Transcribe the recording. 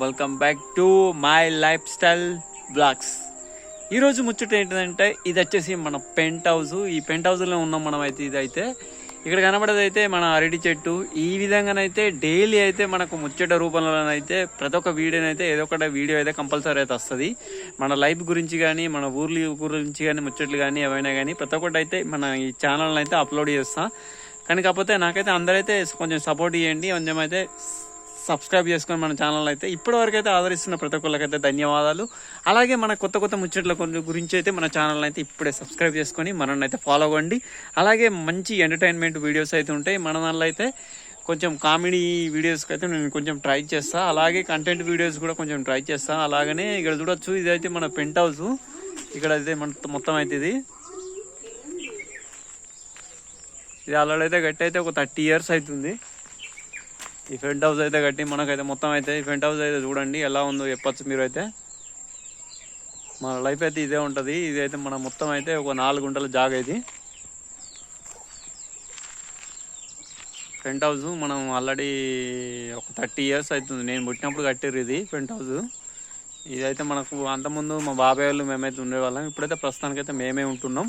Welcome back to my lifestyle blogs ఈరోజు ముచ్చట ఏంటంటే ఇది వచ్చేసి మన పెంట్ హౌస్ ఈ పెంట్ హౌస్లో ఉన్నాం మనం అయితే ఇదైతే. ఇక్కడ కనబడేది అయితే మన అరటి చెట్టు. ఈ విధంగానైతే డైలీ అయితే మనకు ముచ్చట రూపంలోనైతే ప్రతి ఒక్క వీడియోనైతే ఏదో ఒకటి వీడియో అయితే కంపల్సరీ అయితే వస్తుంది. మన లైఫ్ గురించి కానీ మన ఊర్ల గురించి కానీ ముచ్చట్లు కానీ ఏవైనా కానీ ప్రతి ఒక్కటి అయితే మన ఈ ఛానల్ అయితే అప్లోడ్ చేస్తాం. కానీ కాకపోతే నాకైతే అందరైతే కొంచెం సపోర్ట్ చేయండి. కొంచెం అయితే సబ్స్క్రైబ్ చేసుకొని మన ఛానల్ అయితే ఇప్పటి వరకు అయితే ఆదరిస్తున్న ప్రతి ఒక్కరికైతే ధన్యవాదాలు. అలాగే మన కొత్త కొత్త ముచ్చట్ల గురించి అయితే మన ఛానల్ అయితే ఇప్పుడే సబ్స్క్రైబ్ చేసుకొని మనల్ని అయితే ఫాలో అవ్వండి. అలాగే మంచి ఎంటర్టైన్మెంట్ వీడియోస్ అయితే ఉంటాయి. మన దానిలో అయితే కొంచెం కామెడీ వీడియోస్కి అయితే నేను కొంచెం ట్రై చేస్తా. అలాగే కంటెంట్ వీడియోస్ కూడా కొంచెం ట్రై చేస్తా. అలాగనే ఇక్కడ చూడొచ్చు. ఇదైతే మన పెంట్ హౌస్ ఇక్కడ అయితే మన మొత్తం అయితే ఇది. ఇది అలాడైతే గట్టి అయితే ఒక థర్టీ ఇయర్స్ అవుతుంది. ఈ ఫ్రంట్ హౌస్ అయితే కట్టి మనకైతే మొత్తం అయితే ఈ ఫ్రంట్ హౌస్ అయితే చూడండి ఎలా ఉందో చెప్పచ్చు మీరు అయితే మన లైఫ్ అయితే ఇదే ఉంటుంది. ఇది అయితే మన మొత్తం అయితే ఒక నాలుగు గుంటల జాగ ఇది. ఫ్రంట్ హౌస్ మనం ఆల్రెడీ ఒక థర్టీ ఇయర్స్ అవుతుంది. నేను పుట్టినప్పుడు కట్టారు ఇది ఫ్రంట్ హౌస్. ఇదైతే మనకు అంతకుముందు మా బాబాయ్ వాళ్ళు మేమైతే ఉండేవాళ్ళం. ఇప్పుడైతే ప్రస్తుతానికైతే మేమే ఉంటున్నాం.